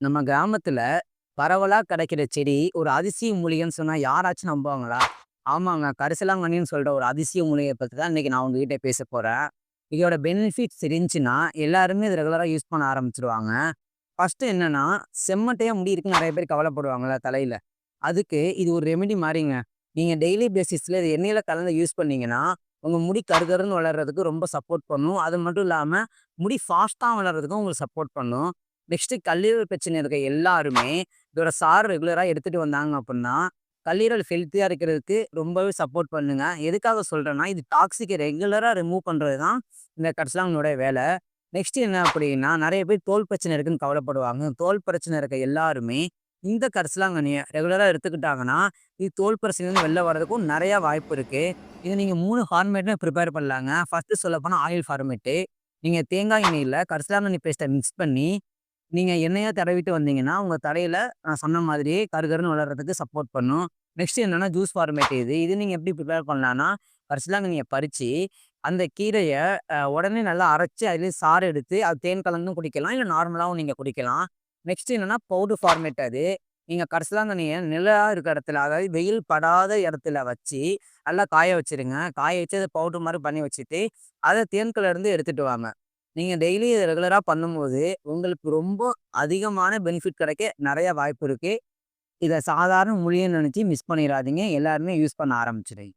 நம்ம கிராமத்துல பரவலா கிடைக்கிற செடி ஒரு அதிசய மூலிகைன்னு சொன்னா யாராச்சும் நம்புவாங்களா? ஆமாங்க. கரிசலாங்கண்ணின்னு சொல்ற ஒரு அதிசய மூலிகைய பத்தி தான் இன்னைக்கு நான் உங்ககிட்ட பேச போறேன். இதோட பெனிஃபிட்ஸ் இருந்துச்சுன்னா எல்லாருமே இது ரெகுலராக யூஸ் பண்ண ஆரம்பிச்சிருவாங்க ஃபஸ்ட்டு என்னன்னா, செம்மட்டையா முடி இருக்குன்னு நிறைய பேர் கவலைப்படுவாங்களா தலையில. அதுக்கு இது ஒரு ரெமெடி மாதிரிங்க நீங்கள் டெய்லி பேசிஸில் இது எண்ணெயில் கலந்து யூஸ் பண்ணீங்கன்னா, உங்கள் முடி கருகருன்னு வளர்றதுக்கு ரொம்ப சப்போர்ட் பண்ணும். அது மட்டும் இல்லாமல் முடி ஃபாஸ்ட்டாக வளர்றதுக்கும் உங்களுக்கு சப்போர்ட் பண்ணும். நெக்ஸ்ட்டு கல்லீரல் பிரச்சனை இருக்க எல்லாருமே, இதோட சார் ரெகுலராக எடுத்துட்டு வந்தாங்க அப்படின்னா கல்லீரல் ஹெல்த்தியாக இருக்கிறதுக்கு ரொம்பவே சப்போர்ட் பண்ணுங்க. எதுக்காக சொல்கிறேன்னா இது டாக்ஸிக்கை ரெகுலராக ரிமூவ் பண்ணுறது தான் இந்த கரிசலாங்கண்ணியோட வேலை நெக்ஸ்ட் என்ன அப்படின்னா, நிறைய பேர் தோல் பிரச்சனை இருக்குன்னு கவலைப்படுவாங்க. தோல் பிரச்சனை இருக்க எல்லாருமே, இந்த கரிசலாங்கண்ணிய ரெகுலராக எடுத்துக்கிட்டாங்கன்னா, இது தோல் பிரச்சனையிலருந்து வெளில வர்றதுக்கும் நிறையா வாய்ப்பு இருக்குது இது நீங்கள் மூணு ஃபார்மேட்டுமே ப்ரிப்பேர் பண்ணலாங்க. ஃபஸ்ட்டு சொல்லப்போனால் ஆயில் ஃபார்மேட்டு. நீங்கள் தேங்காய் எண்ணெயில் கரிசலாங்கண்ணி பேஸ்ட்டை மிக்ஸ் பண்ணி, நீங்கள் எண்ணெயா தடவிட்டு வந்தீங்கன்னா, உங்கள் தடையில் நான் சொன்ன மாதிரியே கருகருன்னு வளர்கிறதுக்கு சப்போர்ட் பண்ணும். நெக்ஸ்ட் என்னென்னா ஜூஸ் ஃபார்மேட் இது. இது நீங்கள் எப்படி ப்ரிப்பேர் பண்ணலான்னா, கரிசிலாங்கண்ணியை பறித்து அந்த கீரையை உடனே நல்லா அரைச்சி அதுலேயே சாறு எடுத்து, அது தேன் கலந்தும் குடிக்கலாம். இல்லை நார்மலாகவும் நீங்கள் குடிக்கலாம். நெக்ஸ்ட் என்னென்னா பவுடர் ஃபார்மேட் அது. நீங்கள் கரிசலாங்கண்ணிய நிழலா இருக்கிற இடத்துல, அதாவது வெயில் படாத இடத்துல வச்சு, நல்லா காய வச்சுருங்க. காய வச்சு அதை பவுடர் மாதிரி பண்ணி வச்சுட்டு, அதை தேன் எடுத்துகிட்டு வாங்க. நீங்கள் டெய்லி இதை ரெகுலராக பண்ணும்போது, உங்களுக்கு ரொம்ப அதிகமான பெனிஃபிட் கிடைக்க நிறைய வாய்ப்பு இருக்குது இதை சாதாரண மொழியை நினச்சி மிஸ் பண்ணிடாதீங்க எல்லாருமே யூஸ் பண்ண ஆரம்பிச்சிடுங்க